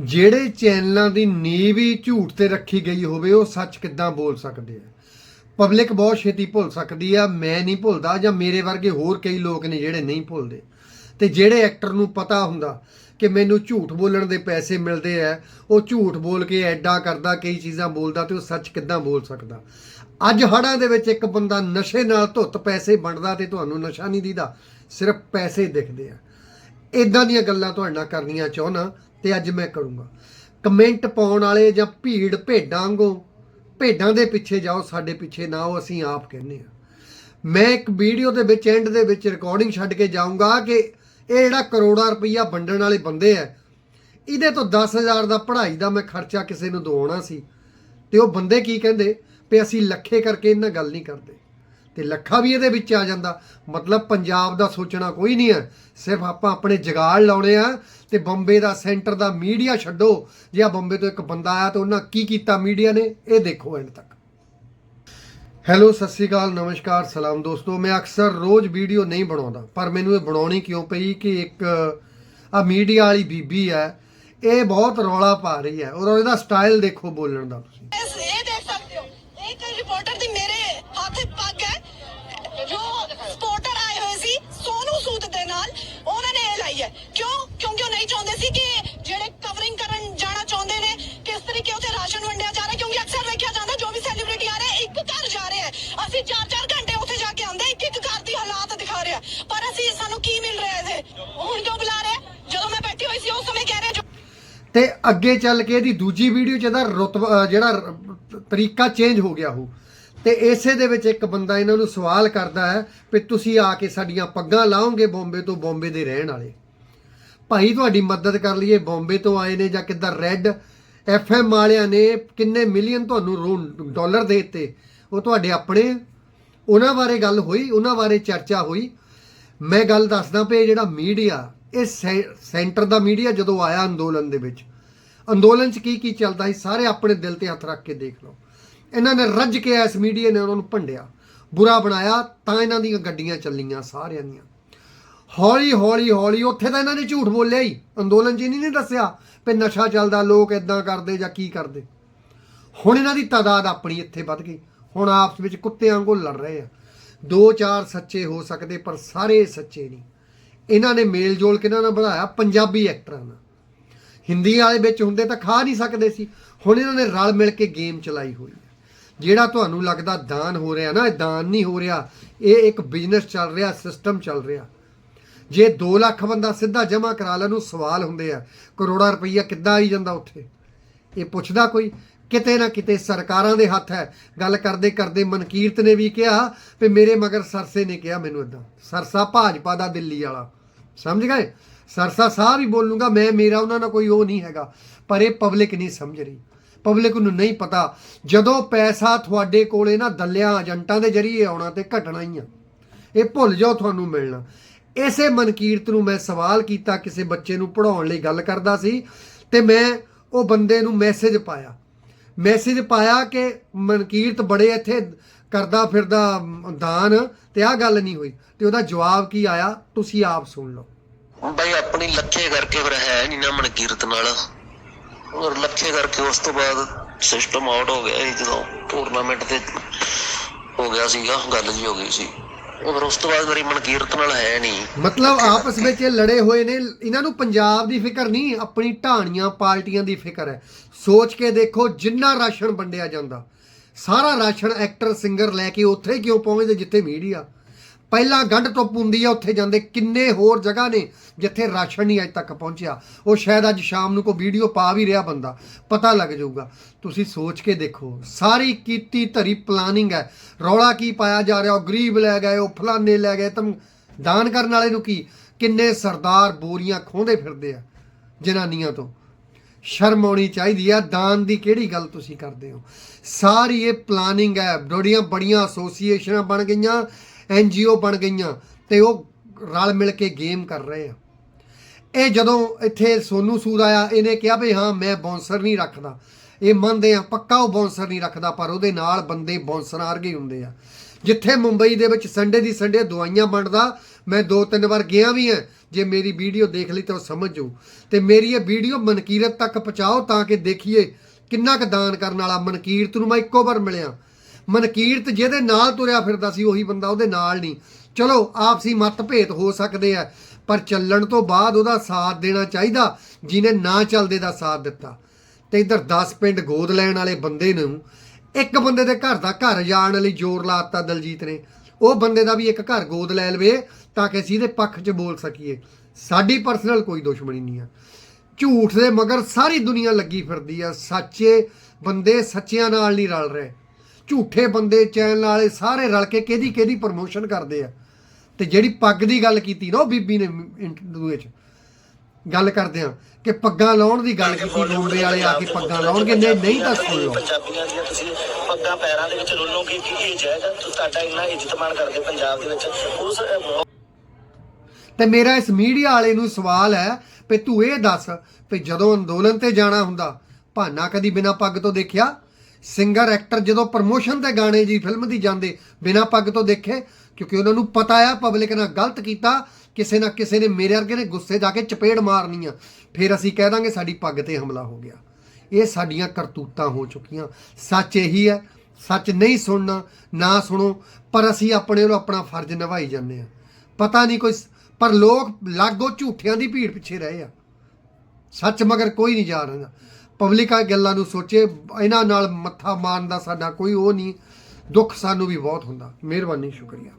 ਜਿਹੜੇ ਚੈਨਲਾਂ ਦੀ ਨੀਂਹ ਵੀ ਝੂਠ ਤੇ ਰੱਖੀ ਗਈ ਹੋਵੇ, ਉਹ ਸੱਚ ਕਿੱਦਾਂ ਬੋਲ ਸਕਦੇ ਆ? ਪਬਲਿਕ ਬਹੁਤ ਛੇਤੀ ਭੁੱਲ ਸਕਦੀ ਆ, ਮੈਂ ਨਹੀਂ ਭੁੱਲਦਾ ਜਾਂ ਮੇਰੇ ਵਰਗੇ ਹੋਰ ਕਈ ਲੋਕ ਨੇ ਜਿਹੜੇ ਨਹੀਂ ਭੁੱਲਦੇ। ਤੇ ਜਿਹੜੇ ਐਕਟਰ ਨੂੰ ਪਤਾ ਹੁੰਦਾ ਕਿ ਮੈਨੂੰ ਝੂਠ ਬੋਲਣ ਦੇ ਪੈਸੇ ਮਿਲਦੇ ਆ, ਉਹ ਝੂਠ ਬੋਲ ਕੇ ਐਡਾ ਕਰਦਾ, ਕਈ ਚੀਜ਼ਾਂ ਬੋਲਦਾ ਤੇ ਉਹ ਸੱਚ ਕਿੱਦਾਂ ਬੋਲ ਸਕਦਾ? ਅੱਜ ਹੜਾਂ ਦੇ ਵਿੱਚ ਇੱਕ ਬੰਦਾ ਨਸ਼ੇ ਨਾਲ ਧੁੱਤ ਪੈਸੇ ਵੰਡਦਾ ਤੇ ਤੁਹਾਨੂੰ ਨਸ਼ਾ ਨਹੀਂ ਦੀਦਾ ਸਿਰਫ ਪੈਸੇ ਦਿਖਦੇ ਆ। ਇਦਾਂ ਦੀਆਂ ਗੱਲਾਂ ਤੁਹਾਡੇ ਨਾਲ ਕਰਨੀਆਂ ਚਾਹੁੰਦਾ। ਤੇ ਅੱਜ ਮੈਂ ਕਰੂੰਗਾ। ਕਮੈਂਟ ਪਾਉਣ ਵਾਲੇ ਜਾਂ ਭੀੜ ਭੇਡਾਂ ਵਾਂਗੂ, ਭੇਡਾਂ ਦੇ ਪਿੱਛੇ ਜਾਓ, ਸਾਡੇ ਪਿੱਛੇ ਨਾ ਆਓ, ਅਸੀਂ ਆਪ ਕਹਿੰਦੇ ਆ ਮੈਂ ਇੱਕ ਵੀਡੀਓ ਦੇ ਵਿੱਚ ਐਂਡ ਦੇ ਵਿੱਚ ਰਿਕਾਰਡਿੰਗ ਛੱਡ ਕੇ ਜਾਊਂਗਾ ਕਿ ਇਹ ਜਿਹੜਾ ਕਰੋੜਾਂ ਰੁਪਈਆ ਵੰਡਣ ਵਾਲੇ ਬੰਦੇ ਆ ਇਹਦੇ ਤੋਂ 10000 ਦਾ ਪੜ੍ਹਾਈ ਦਾ ਮੈਂ ਖਰਚਾ ਕਿਸੇ ਨੂੰ ਦਵਾਉਣਾ ਸੀ। ਤੇ ਉਹ ਬੰਦੇ ਕੀ ਕਹਿੰਦੇ? ਵੀ ਅਸੀਂ ਲੱਖੇ ਕਰਕੇ ਇਹਨਾਂ ਗੱਲ ਨਹੀਂ ਕਰਦੇ। ਤੇ ਲੱਖਾ ਵੀ ਇਹਦੇ ਵਿੱਚ ਆ ਜਾਂਦਾ। ਮਤਲਬ ਪੰਜਾਬ ਦਾ ਸੋਚਣਾ ਕੋਈ ਨਹੀਂ ਹੈ। ਸਿਰਫ ਆਪਾਂ ਆਪਣੇ ਜਗਾੜ ਲਾਉਣੇ ਆ ਤੇ ਬੰਬੇ ਦਾ ਸੈਂਟਰ ਦਾ ਮੀਡੀਆ ਛੱਡੋ। ਜੇ ਆ ਬੰਬੇ ਤੋਂ ਇੱਕ ਬੰਦਾ ਆਇਆ ਤਾਂ ਉਹਨਾਂ ਕੀ ਕੀਤਾ ਮੀਡੀਆ ਨੇ? ਇਹ ਦੇਖੋ ਐਂਡ ਤੱਕ। ਹੈਲੋ, ਸਤਿ ਸ੍ਰੀ ਅਕਾਲ, ਨਮਸਕਾਰ, ਸਲਾਮ ਦੋਸਤੋ। ਮੈਂ ਅਕਸਰ ਰੋਜ਼ ਵੀਡੀਓ ਨਹੀਂ ਬਣਾਉਂਦਾ, ਪਰ ਮੈਨੂੰ ਇਹ ਬਣਾਉਣੀ ਕਿਉਂ ਪਈ ਕਿ ਇੱਕ, ਆ ਮੀਡੀਆ ਵਾਲੀ ਬੀਬੀ ਹੈ। ਇਹ ਬਹੁਤ ਰੌਲਾ ਪਾ ਰਹੀ ਹੈ। ਔਰ ਇਹਦਾ ਸਟਾਈਲ ਦੇਖੋ ਬੋਲਣ ਦਾ ਤੁਸੀਂ ਇਸ ਇਹ ਦੇਖ ਸਕਦੇ ਹੋ ਇੱਕ ਰਿਪੋਰਟਰ ਦੀ ਮੇਰੇ ਹੱਥ ਪੱਗ ਹੈ ਜੋ ਸਪੋਰਟਰ ਆਏ ਹੋਏ ਸੀ ਸੋਨੂ ਸੂਦ ਦੇ ਨਾਲ ਉਹਨਾਂ ਨੇ ਇਹ ਲਾਈ ਹੈ ਕਿਉਂ ਕਿਉਂਕਿ ਉਹ ਨਹੀਂ ਚਾਹੁੰਦੇ ਸੀ ਕਿ ਜਿਹੜੇ ਕਵਰਿੰਗ ਕਰਨ ਜਾਣਾ ਚਾਹੁੰਦੇ ਨੇ ਕਿਸ ਤਰੀਕੇ ਉੱਥੇ ਰਾਸ਼ਨ ਵੰਡਿਆ ਜਾ ਰਿਹਾ ਕਿਉਂਕਿ ਅਕਸਰ ਵੇਖਿਆ ਜਾਂਦਾ ਜੋ ਵੀ ਸੈਲੀਬ੍ਰਿਟੀ ਆ ਰਿਹਾ ਇੱਕ ਘਰ ਜਾ ਰਿਹਾ ਹੈ ਅਸੀਂ 4-4 ਘੰਟੇ ਉੱਥੇ ਜਾ ਕੇ ਆਉਂਦੇ ਇੱਕ ਇੱਕ ਘਰ ਦੀ ਹਾਲਾਤ ਦਿਖਾ ਰਿਹਾ ਪਰ ਅਸੀਂ ਸਾਨੂੰ ਕੀ ਮਿਲ ਰਿਹਾ ਹੁਣ ਕਿਉਂ ਬੁਲਾ ਰਿਹਾ? ਜਦੋਂ ਮੈਂ ਬੈਠੀ ਹੋਈ ਸੀ, ਉਸ ਸਮੇਂ ਕਹਿ ਰਿਹਾ ਜੋ ਤੇ ਅੱਗੇ ਚੱਲ ਕੇ ਇਹਦੀ ਦੂਜੀ ਵੀਡੀਓ ਚ ਇਹਦਾ ਰੁਤਬਾ ਜਿਹੜਾ ਤਰੀਕਾ ਚੇਂਜ ਹੋ ਗਿਆ ਉਹ। ਤੇ ਇਸੇ ਦੇ ਵਿੱਚ ਇੱਕ ਬੰਦਾ ਇਹਨਾਂ ਨੂੰ ਸਵਾਲ ਕਰਦਾ ਹੈ ਵੀ ਤੁਸੀਂ ਆ ਕੇ ਸਾਡੀਆਂ ਪੱਗਾਂ ਲਾਓਗੇ ਬੰਬੇ ਤੋਂ ਬੰਬੇ ਦੇ ਰਹਿਣ ਵਾਲੇ? ਭਾਈ, ਤੁਹਾਡੀ ਮਦਦ ਕਰ ਲਈਏ, ਬੰਬੇ ਤੋਂ ਆਏ ਨੇ ਜਾਂ ਕਿੱਦਾਂ ਰੈੱਡ ਐਫਐਮ ਵਾਲਿਆਂ ਨੇ ਕਿੰਨੇ ਮਿਲੀਅਨ ਤੁਹਾਨੂੰ ਰੋ- ਡਾਲਰ ਦੇ ਦਿੱਤੇ? ਉਹ ਤੁਹਾਡੇ ਆਪਣੇ? ਉਹਨਾਂ ਬਾਰੇ ਗੱਲ ਹੋਈ, ਉਹਨਾਂ ਬਾਰੇ ਚਰਚਾ ਹੋਈ ਮੈਂ ਗੱਲ ਦੱਸਦਾ ਪਈ ਜਿਹੜਾ ਮੀਡੀਆ, ਇਹ ਸੈ- ਸੈਂਟਰ ਦਾ ਮੀਡੀਆ ਜਦੋਂ ਆਇਆ ਅੰਦੋਲਨ ਦੇ ਵਿੱਚ, ਅੰਦੋਲਨ 'ਚ ਕੀ ਕੀ ਚੱਲਦਾ ਸੀ, ਸਾਰੇ ਆਪਣੇ ਦਿਲ ਤੇ ਹੱਥ ਰੱਖ ਕੇ ਦੇਖ ਲਓ। ਇਹਨਾਂ ਨੇ ਰੱਜ ਕੇ ਇਸ ਮੀਡੀਆ ਨੇ ਉਹਨਾਂ ਨੂੰ ਭੰਡਿਆ, ਬੁਰਾ ਬਣਾਇਆ, ਤਾਂ ਇਹਨਾਂ ਦੀਆਂ ਗੱਡੀਆਂ ਚੱਲੀਆਂ ਸਾਰਿਆਂ ਦੀਆਂ। ਹੌਲੀ ਹੌਲੀ ਹੌਲੀ ਉੱਥੇ ਤਾਂ ਇਹਨਾਂ ਨੇ ਝੂਠ ਬੋਲਿਆ ਹੀ, ਅੰਦੋਲਨ 'ਚ ਨਹੀਂ ਨਹੀਂ ਦੱਸਿਆ ਵੀ ਨਸ਼ਾ ਚੱਲਦਾ, ਲੋਕ ਇਦਾਂ ਕਰਦੇ ਜਾਂ ਕੀ ਕਰਦੇ। ਹੁਣ ਇਹਨਾਂ ਦੀ ਤਾਦਾਦ ਆਪਣੀ ਇੱਥੇ ਵੱਧ ਗਈ, ਹੁਣ ਆਪਸ ਵਿੱਚ ਕੁੱਤਿਆਂ ਵਾਂਗੂ ਲੜ ਰਹੇ ਆ। ਦੋ ਚਾਰ ਸੱਚੇ ਹੋ ਸਕਦੇ, ਪਰ ਸਾਰੇ ਸੱਚੇ ਨਹੀਂ। ਇਹਨਾਂ ਨੇ ਮੇਲ ਜੋਲ ਕਿਹਨਾਂ ਨਾਲ ਬਣਾਇਆ? ਪੰਜਾਬੀ ਐਕਟਰਾਂ ਨਾਲ। ਹਿੰਦੀ ਵਾਲੇ ਵਿੱਚ ਹੁੰਦੇ ਤਾਂ ਖਾ ਨਹੀਂ ਸਕਦੇ ਸੀ। ਹੁਣ ਇਹਨਾਂ ਨੇ ਰਲ ਮਿਲ ਕੇ ਗੇਮ ਚਲਾਈ ਹੋਈ ਹੈ। ਜਿਹੜਾ ਤੁਹਾਨੂੰ ਲੱਗਦਾ ਦਾਨ ਹੋ ਰਿਹਾ ਨਾ, ਇਹ ਦਾਨ ਨਹੀਂ ਹੋ ਰਿਹਾ, ਇਹ ਇੱਕ ਬਿਜ਼ਨਸ ਚੱਲ ਰਿਹਾ, ਸਿਸਟਮ ਚੱਲ ਰਿਹਾ। ਜੇ 2 ਲੱਖ ਬੰਦਾ ਸਿੱਧਾ ਜਮ੍ਹਾਂ ਕਰਾ ਲੈਣ ਨੂੰ ਸਵਾਲ ਹੁੰਦੇ ਆ, ਕਰੋੜਾ ਰੁਪਈਆ ਕਿੱਦਾਂ ਆਈ ਜਾਂਦਾ ਉੱਥੇ? ਇਹ ਪੁੱਛਦਾ ਕੋਈ ਕਿਤੇ ਨਾ ਕਿਤੇ ਸਰਕਾਰਾਂ ਦੇ ਹੱਥ ਹੈ। ਗੱਲ ਕਰਦੇ ਕਰਦੇ ਮਨਕੀਰਤ ਨੇ ਵੀ ਕਿਹਾ ਵੀ ਮੇਰੇ ਮਗਰ ਸਰਸੇ ਨੇ ਕਿਹਾ ਮੈਨੂੰ ਇਦਾਂ ਸਰਸਾ ਭਾਜਪਾ ਦਾ ਦਿੱਲੀ ਵਾਲਾ। ਸਮਝ ਗਏ? ਸਰਸਾ ਸਾਹਿਬ ਹੀ ਬੋਲੂਗਾ, ਮੈਂ, ਮੇਰਾ ਉਹਨਾਂ ਨਾਲ ਕੋਈ ਉਹ ਨਹੀਂ ਹੈਗਾ। ਪਰ ਇਹ ਪਬਲਿਕ ਨਹੀਂ ਸਮਝ ਰਹੀ। ਪਬਲਿਕ ਨੂੰ ਨਹੀਂ ਪਤਾ। ਜਦੋਂ ਪੈਸਾ ਤੁਹਾਡੇ ਕੋਲੇ ਨਾ ਦੱਲਿਆਂ ਏਜੰਟਾਂ ਦੇ ਜਰੀਏ ਆਉਣਾ ਤੇ ਘਟਣਾ ਹੀ ਆ। ਇਹ ਭੁੱਲ ਜਾਓ ਤੁਹਾਨੂੰ ਮਿਲਣਾ। ਇਸੇ ਮਨਕੀਰਤ ਨੂੰ ਮੈਂ ਸਵਾਲ ਕੀਤਾ, ਕਿਸੇ ਬੱਚੇ ਨੂੰ ਪੜਾਉਣ ਲਈ ਗੱਲ ਕਰਦਾ ਸੀ ਤੇ ਮੈਂ ਉਹ ਬੰਦੇ ਨੂੰ ਮੈਸੇਜ ਪਾਇਆ। ਮੈਸੇਜ ਪਾਇਆ ਕਿ ਮਨਕੀਰਤ ਬੜੇ ਇੱਥੇ ਕਰਦਾ ਫਿਰਦਾ ਦਾਨ ਤੇ ਆਹ ਗੱਲ ਨਹੀਂ ਹੋਈ। ਤੇ ਉਹਦਾ ਜਵਾਬ ਕੀ ਆਇਆ? ਤੁਸੀਂ ਆਪ ਸੁਣ ਲਓ। ਬਈ ਆਪਣੀ ਲੱਖੇ ਕਰਕੇ ਫਿਰ ਹੈ ਨਹੀਂ ਨਾ ਮਨਕੀਰਤ ਨਾਲ। ਔਰ ਲੱਖੇ ਕਰਕੇ ਉਸ ਤੋਂ ਬਾਅਦ ਸਿਸਟਮ ਆਊਟ ਹੋ ਗਿਆ ਜਦੋਂ ਟੂਰਨਾਮੈਂਟ ਤੇ ਹੋ ਗਿਆ ਸੀਗਾ, ਗੱਲ ਜੀ ਹੋ ਗਈ ਸੀ। ਉਹ ਫਿਰ ਉਸ ਤੋਂ ਬਾਅਦ ਮੇਰੀ ਮਨਕੀਰਤ ਨਾਲ ਹੈ ਨਹੀਂ। ਮਤਲਬ ਆਪਸ ਵਿੱਚ ਇਹ ਲੜੇ ਹੋਏ ਨੇ। ਇਹਨਾਂ ਨੂੰ ਪੰਜਾਬ ਦੀ ਫਿਕਰ ਨਹੀਂ, ਆਪਣੀ ਢਾਣੀਆਂ ਪਾਰਟੀਆਂ ਦੀ ਫਿਕਰ ਹੈ। ਸੋਚ ਕੇ ਦੇਖੋ ਜਿੰਨਾ ਰਾਸ਼ਨ ਵੰਡਿਆ ਜਾਂਦਾ। ਸਾਰਾ ਰਾਸ਼ਨ ਐਕਟਰ, ਸਿੰਗਰ ਲੈ ਕੇ ਉੱਥੇ ਕਿਉਂ ਪਹੁੰਚਦੇ ਜਿੱਥੇ ਮੀਡੀਆ? ਪਹਿਲਾਂ ਗੰਢ ਤੋਂ ਹੁੰਦੀ ਆ, ਉੱਥੇ ਜਾਂਦੇ ਕਿੰਨੇ ਹੋਰ ਜਗ੍ਹਾ ਨੇ ਜਿੱਥੇ ਰਾਸ਼ਨ ਨਹੀਂ ਅਜੇ ਤੱਕ ਪਹੁੰਚਿਆ। ਉਹ ਸ਼ਾਇਦ ਅੱਜ ਸ਼ਾਮ ਨੂੰ ਕੋਈ ਵੀਡੀਓ ਪਾ ਵੀ ਰਿਹਾ ਬੰਦਾ, ਪਤਾ ਲੱਗ ਜਾਊਗਾ। ਤੁਸੀਂ ਸੋਚ ਕੇ ਦੇਖੋ, ਸਾਰੀ ਕੀਤੀ ਧਰੀ ਪਲਾਨਿੰਗ ਹੈ। ਰੌਲਾ ਕੀ ਪਾਇਆ ਜਾ ਰਿਹਾ? ਉਹ ਗਰੀਬ ਲੈ ਗਏ, ਉਹ ਫਲਾਨੇ ਲੈ ਗਏ। ਤਮ ਦਾਨ ਕਰਨ ਵਾਲੇ ਨੂੰ ਕੀ? ਕਿੰਨੇ ਸਰਦਾਰ ਬੋਰੀਆਂ ਖੋਹਦੇ ਫਿਰਦੇ ਆ ਜਨਾਨੀਆਂ ਤੋਂ। ਸ਼ਰਮ ਆਉਣੀ ਚਾਹੀਦੀ ਆ, ਦਾਨ ਦੀ ਕਿਹੜੀ ਗੱਲ ਤੁਸੀਂ ਕਰਦੇ ਹੋ? ਸਾਰੀ ਇਹ ਪਲਾਨਿੰਗ ਹੈ। ਬੜੀਆਂ ਬੜੀਆਂ ਐਸੋਸੀਏਸ਼ਨਾਂ ਬਣ ਗਈਆਂ। ਐਨਜੀਓ ਬਣ ਗਈਆਂ ਤੇ ਉਹ ਰਲ ਮਿਲ ਕੇ ਗੇਮ ਕਰ ਰਹੇ ਆ। ਇਹ ਜਦੋਂ ਇੱਥੇ ਸੋਨੂ ਸੂਦ ਆਇਆ, ਇਹਨੇ ਕਿਹਾ ਵੀ ਹਾਂ, ਮੈਂ ਬੌਂਸਰ ਨਹੀਂ ਰੱਖਦਾ। ਇਹ ਮੰਨਦੇ ਆ, ਪੱਕਾ ਉਹ ਬੌਂਸਰ ਨਹੀਂ ਰੱਖਦਾ, ਪਰ ਉਹਦੇ ਨਾਲ ਬੰਦੇ ਬੌਂਸਰ ਵਰਗੇ ਹੁੰਦੇ ਆ। ਜਿੱਥੇ ਮੁੰਬਈ ਦੇ ਵਿੱਚ ਸੰਡੇ ਦੀ ਸੰਡੇ ਦਵਾਈਆਂ ਵੰਡਦਾ, ਮੈਂ ਦੋ ਤਿੰਨ ਵਾਰ ਗਿਆ ਵੀ ਹਾਂ ਜੇ ਮੇਰੀ ਵੀਡੀਓ ਦੇਖ ਲਈ ਤਾਂ ਉਹ ਸਮਝ। ਜਾਊ ਤੇ ਮੇਰੀ ਇਹ ਵੀਡੀਓ ਮਨਕੀਰਤ ਤੱਕ ਪਹੁੰਚਾਓ ਤਾਂ ਕਿ ਦੇਖੀਏ ਕਿੰਨਾ ਕੁ ਦਾਨ ਕਰਨ ਵਾਲਾ ਮਨਕੀਰਤ ਨੂੰ ਮੈਂ ਇੱਕੋ ਵਾਰ ਮਿਲਿਆ। ਮਨਕੀਰਤ ਜਿਹਦੇ ਨਾਲ ਤੁਰਿਆ ਫਿਰਦਾ ਸੀ, ਉਹੀ ਬੰਦਾ ਉਹਦੇ ਨਾਲ ਨਹੀਂ। ਚਲੋ, ਆਪਸੀ ਮਤਭੇਦ ਹੋ ਸਕਦੇ ਆ, ਪਰ ਚੱਲਣ ਤੋਂ ਬਾਅਦ ਉਹਦਾ ਸਾਥ ਦੇਣਾ ਚਾਹੀਦਾ, ਜਿਹਨੇ ਨਾ ਚੱਲਦੇ ਦਾ ਸਾਥ ਦਿੱਤਾ। ਤੇ ਇਧਰ 10 ਪਿੰਡ ਗੋਦ ਲੈਣ ਵਾਲੇ ਬੰਦੇ ਨੂੰ, ਇੱਕ ਬੰਦੇ ਦੇ ਘਰ ਦਾ ਘਰ ਜਾਣ ਲਈ ਜ਼ੋਰ ਲਾਤਾ ਦਲਜੀਤ ਨੇ। ਉਹ ਬੰਦੇ ਦਾ ਵੀ ਇੱਕ ਘਰ ਗੋਦ ਲੈ ਲਵੇ, ਤਾਂ ਕਿ ਅਸੀਂ ਇਹਦੇ ਪੱਖ 'ਚ ਬੋਲ ਸਕੀਏ। ਸਾਡੀ ਪਰਸਨਲ ਕੋਈ ਦੁਸ਼ਮਣੀ ਨਹੀਂ ਆ। ਝੂਠ ਦੇ ਮਗਰ ਸਾਰੀ ਦੁਨੀਆ ਲੱਗੀ ਫਿਰਦੀ ਆ, ਸੱਚੇ ਬੰਦੇ ਸੱਚਿਆਂ ਨਾਲ ਨਹੀਂ ਰਲ ਰਹੇ। ਝੂਠੇ ਬੰਦੇ ਚੈਨਲ ਵਾਲੇ ਸਾਰੇ ਰਲ ਕੇ ਕਿਹਦੀ ਕਿਹਦੀ ਪ੍ਰਮੋਸ਼ਨ ਕਰਦੇ ਆ। ਤੇ ਜਿਹੜੀ ਪੱਗ ਦੀ ਗੱਲ ਕੀਤੀ ਨਾ ਉਹ ਬੀਬੀ ਨੇ ਇੰਟਰਵਿਊ ਵਿੱਚ ਗੱਲ ਕਰਦੇ ਆ ਕਿ ਪੱਗਾਂ ਲਾਉਣ ਦੀ ਗੱਲ ਕੀਤੀ ਬੰਬੇ ਵਾਲੇ ਆ ਕੇ ਪੱਗਾਂ ਲਾਉਣਗੇ ਨਹੀਂ ਨਹੀਂ ਤਾਂ ਸੁਣ। ਲਓ ਪੰਜਾਬੀਆਂ ਦੀਆਂ ਤੁਸੀਂ ਪੱਗਾਂ ਪੈਰਾਂ ਦੇ ਵਿੱਚ ਰੋਲੋਗੇ ਕਿ ਇਹ ਜਾਇਜ਼ ਤੁਹਾਡਾ ਇੰਨਾ ਇੱਜ਼ਤ ਮਾਣ ਕਰਦੇ ਪੰਜਾਬ ਦੇ ਵਿੱਚ। ਉਸ ਅਹ, ਤੇ ਮੇਰਾ ਇਸ ਮੀਡੀਆ ਵਾਲੇ ਨੂੰ ਸਵਾਲ ਹੈ ਵੀ ਤੂੰ ਇਹ ਦੱਸ ਵੀ ਜਦੋਂ ਅੰਦੋਲਨ ਤੇ ਜਾਣਾ ਹੁੰਦਾ ਭਾਨਾ ਕਦੀ ਬਿਨਾ ਪੱਗ ਤੋਂ ਦੇਖਿਆ? ਸਿੰਗਰ, ਐਕਟਰ ਜਦੋਂ ਪ੍ਰਮੋਸ਼ਨ ਤੇ ਗਾਣੇ ਜੀ, ਫਿਲਮ ਦੀ ਜਾਂਦੇ, ਬਿਨਾ ਪੱਗ ਤੋਂ ਦੇਖੇ, ਕਿਉਂਕਿ ਉਹਨਾਂ ਨੂੰ ਪਤਾ ਆ, ਪਬਲਿਕ ਨਾਲ ਗਲਤ ਕੀਤਾ, ਕਿਸੇ ਨਾ ਕਿਸੇ ਨੇ ਮੇਰੇ ਵਰਗੇ ਨੇ ਗੁੱਸੇ ਜਾ ਕੇ ਚਪੇੜ ਮਾਰਨੀ ਆ ਫਿਰ ਅਸੀਂ ਕਹਿ ਦਾਂਗੇ ਸਾਡੀ ਪੱਗ ਤੇ ਹਮਲਾ ਹੋ ਗਿਆ। ਇਹ ਸਾਡੀਆਂ ਕਰਤੂਤਾਂ ਹੋ ਚੁੱਕੀਆਂ। ਸੱਚ ਇਹੀ ਹੈ, ਸੱਚ ਨਹੀਂ ਸੁਣਨਾ, ਨਾ ਸੁਣੋ, ਪਰ ਅਸੀਂ ਆਪਣੇ ਵੱਲੋਂ ਆਪਣਾ ਫਰਜ਼ ਨਿਭਾਈ ਜਾਂਦੇ ਆ ਪਤਾ ਨਹੀਂ ਕੋਈ ਪਰ ਲੋਕ ਲਾਗੋ ਝੂਠਿਆਂ ਦੀ ਭੀੜ ਪਿੱਛੇ ਰਹੇ ਆ। ਸੱਚ ਮਗਰ ਕੋਈ ਨਹੀਂ ਜਾ ਰਿਹਾ। ਪਬਲਿਕ ਆ ਗੱਲਾਂ ਨੂੰ ਸੋਚੇ, ਇਹਨਾਂ ਨਾਲ ਮੱਥਾ ਮਾਰਨ ਦਾ ਸਾਡਾ ਕੋਈ ਉਹ ਨਹੀਂ, ਦੁੱਖ ਸਾਨੂੰ ਵੀ ਬਹੁਤ ਹੁੰਦਾ। ਮਿਹਰਬਾਨੀ, ਸ਼ੁਕਰੀਆ।